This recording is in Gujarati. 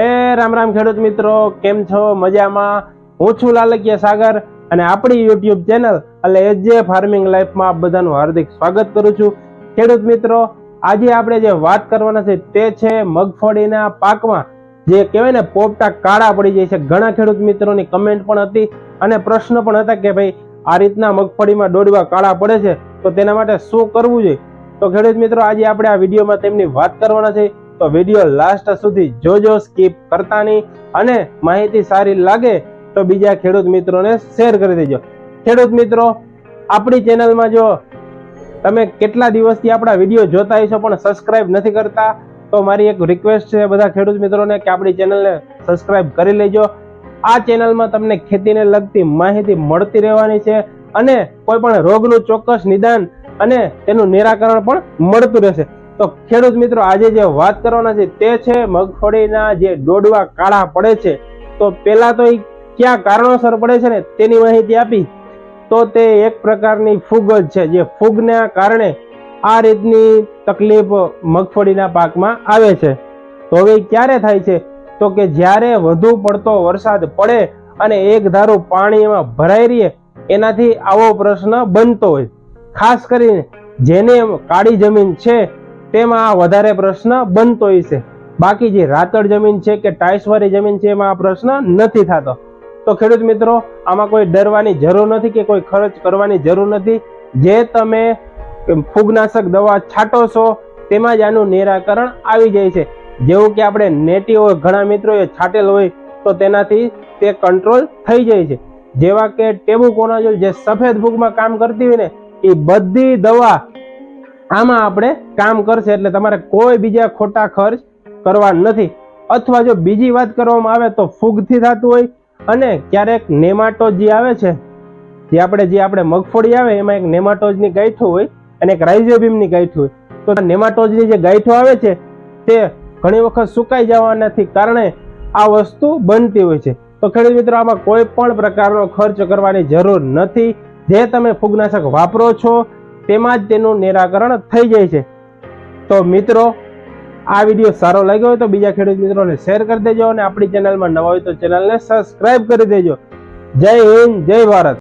એ રામ રામ ખેડૂત મિત્રો, કેમ છો? મજામાં? હું છું લાલકિયા સાગર અને આપણી યુટ્યુબ ચેનલ એટલે એજે ફાર્મિંગ લાઈફમાં આપ બધાનું હાર્દિક સ્વાગત કરું છું. ખેડૂત મિત્રો, આજે આપણે જે વાત કરવાના છે તે છે મગફળીના પાકમાં. જે કહેવાય ને, પોપટા કાળા પડી જાય છે. ઘણા ખેડૂત મિત્રોની કમેન્ટ પણ હતી અને પ્રશ્ન પણ હતા કે ભાઈ, આ રીતના મગફળીમાં દોડવા કાળા પડે છે, તો તેના માટે શું કરવું જોઈએ? તો ખેડૂત મિત્રો, આજે આપણે આ વિડીયોમાં તેમની વાત કરવાના છે. તો વીડિયો લાસ્ટ સુધી જોજો સ્કીપ કરતા નહીં. અને માહિતી સારી લાગે તો બીજા ખેડૂત મિત્રોને શેર કરી દેજો. ખેડૂત મિત્રો, આપણી ચેનલમાં જો તમે કેટલા દિવસથી આપણા વીડિયો જોતા હશો પણ સબસ્ક્રાઇબ નથી કરતા, તો મારી એક રિક્વેસ્ટ છે બધા ખેડૂત મિત્રોને કે આપણી ચેનલને સબસ્ક્રાઇબ કરી લેજો. આ ચેનલમાં તમને ખેતીને લગતી માહિતી મળતી રહેવાની છે અને કોઈ પણ રોગનું ચોક્કસ નિદાન અને તેનું નિરાકરણ પણ મળતું રહેશે. તો ખેડૂત મિત્રો, આજે જે વાત કરવાના છે તે છે મગફળીના જે ડોડવા કાળા પડે છે. તો પેલા તો એ ક્યાં કારણોસર પડે છે ને તેની માહિતી આપી. તો તે એક પ્રકારની ફૂગ જ છે, જે ફૂગના કારણે આ રીતની તકલીફ મગફળીના પાકમાં આવે છે. તો હવે ક્યારે થાય છે? તો કે જ્યારે વધુ પડતો વરસાદ પડે અને એક ધારું પાણીમાં ભરાઈ રહીએ, એનાથી આવો પ્રશ્ન બનતો હોય. ખાસ કરીને જેને કાળી જમીન છે તેમાં આ વધારે પ્રશ્ન બનતો છે. બાકી જે રાતળ જમીન છે કે ટાઈસવાળી જમીન છે એમાં આ પ્રશ્ન નથી થતો. તો ખેડૂત મિત્રો, આમાં કોઈ ડરવાની જરૂર નથી કે કોઈ ખર્ચ કરવાની જરૂર નથી. જે તમે ફૂગનાશક દવા છાંટો છો, તેમાં જ આનું નિરાકરણ આવી જાય છે. જેવું કે આપણે નેટી હોય ઘણા મિત્રોએ છાંટેલ હોય, તો તેનાથી તે કંટ્રોલ થઈ જાય છે. જેવા કે ટેબુકોનાઝોલ જે સફેદ ફૂગમાં કામ કરતી હોય ને, એ બધી દવા આમાં આપણે કામ કરશે એટલે તમારે કોઈ બીજા ખોટા ખર્ચ કરવા નથી. અથવા જો બીજી વાત કરવામાં આવે તો ફૂગથી થતું હોય અને ક્યારેક નેમાટોજ જે આવે છે, જે આપણે જે આપણે મગફળી આવે એમાં એક નેમાટોજની ગાયઠું હોય અને એક રાઇઝોબીમની ગાયઠું હોય. તો નેમાટોજની જે ગાંઠો આવે છે, તે ઘણી વખત સુકાઈ જવાનાથી કારણે આ વસ્તુ બનતી હોય છે. તો ખેડૂત મિત્રો, આમાં કોઈ પણ પ્રકારનો ખર્ચ કરવાની જરૂર નથી. જે તમે ફૂગનાશક વાપરો છો તેમાં જ તેનું નિરાકરણ થઈ જાય છે. તો મિત્રો, આ વીડિયો સારો લાગ્યો હોય તો બીજા ખેડૂત મિત્રોને શેર કરી દેજો અને આપણી ચેનલમાં નવા હોય તો ચેનલને સબસ્ક્રાઈબ કરી દેજો. જય હિન્દ, જય ભારત.